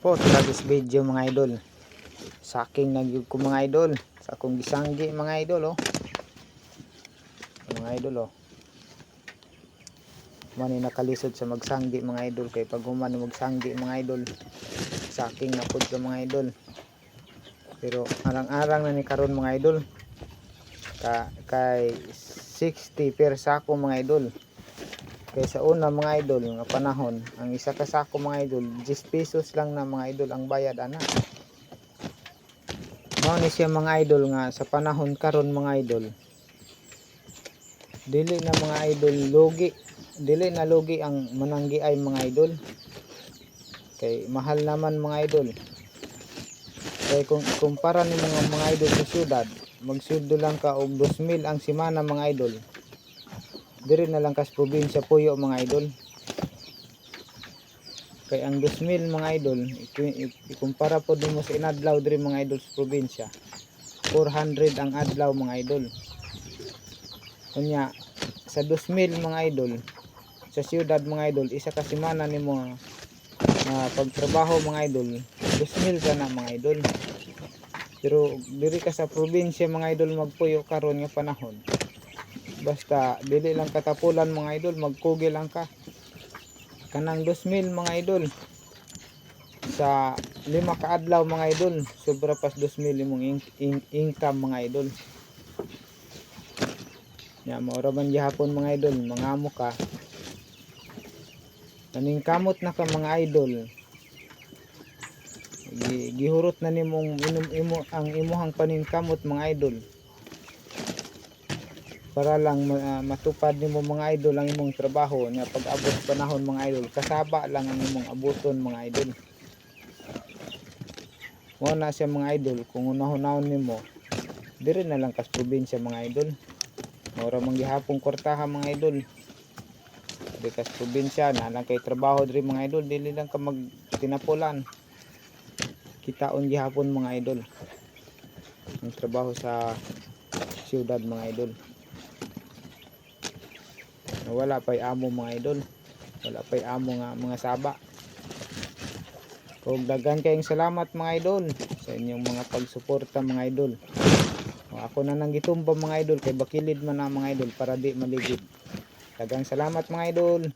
po sa this video mga idol. Sa aking nagyug ko mga idol. Sa akong gisanggi mga idol oh. Mga idol oh. Mani nakalisod sa magsanggi mga idol. Kay pag human magsanggi mga idol. Sa aking napod ka mga idol. Pero arang-arang na ni karon mga idol. Ka, kay 60 per sako mga idol kay sa una mga idol nga panahon ang isa ka sako mga idol 10 pesos lang na mga idol ang bayad ana. Mao ni siya mga idol nga sa panahon karon mga idol. Dili na mga idol logi dili na logi ang mananggi ay mga idol. Kay mahal naman mga idol. Kay kung kumpara ni mga mga idol sa syudad magsuddo lang ka og 2,000 ang semana mga idol diri na lang kas probinsya puyo mga idol. Kay ang 2,000 mga idol ikumpara po mo sa inadlaw diri mga idol sa probinsya. 400 ang adlaw mga idol. Kunya sa 2,000 mga idol sa siyudad mga idol isa ka semana nimo nga pagtrabaho mga idol 2,000 ka na mga idol. Pero diri ka sa probinsya mga idol magpuyo karon nga panahon basta dili lang katapulan mga idol. Magkugi lang ka. Kanang 2,000 mga idol. Sa lima ka adlaw mga idol. Sobra pas 2,000 imong in- in- income mga idol. Ya maura man gihapon mga idol. Mangamo ka. Kaning kamot na ka mga idol. Gi- gihurot na nimong inom imo ang imuhang paningkamot mga idol para lang ah, matupad nimo mga idol ang imong trabaho nya pag abot panahon mga idol. Kasaba lang ang imong abuton mga idol. Mo na siya mga idol. Kung unahon nimo diri na lang kas probinsya mga idol. Mura man gihapon kwartaha mga idol. Di kas probinsya na lang kay trabaho diri mga idol. Dili lang ka mag tinapulan kitaon gihapon mga idol. Ang trabaho sa siyudad mga idol wala pa'y amo mga idol. Wala pa'y amo nga mga saba. Kung dagan kayong salamat mga idol sa inyong mga pagsuporta mga idol. Ako na nang gitumba mga idol kay bakilid man na mga idol para di maligid. Dagang salamat mga idol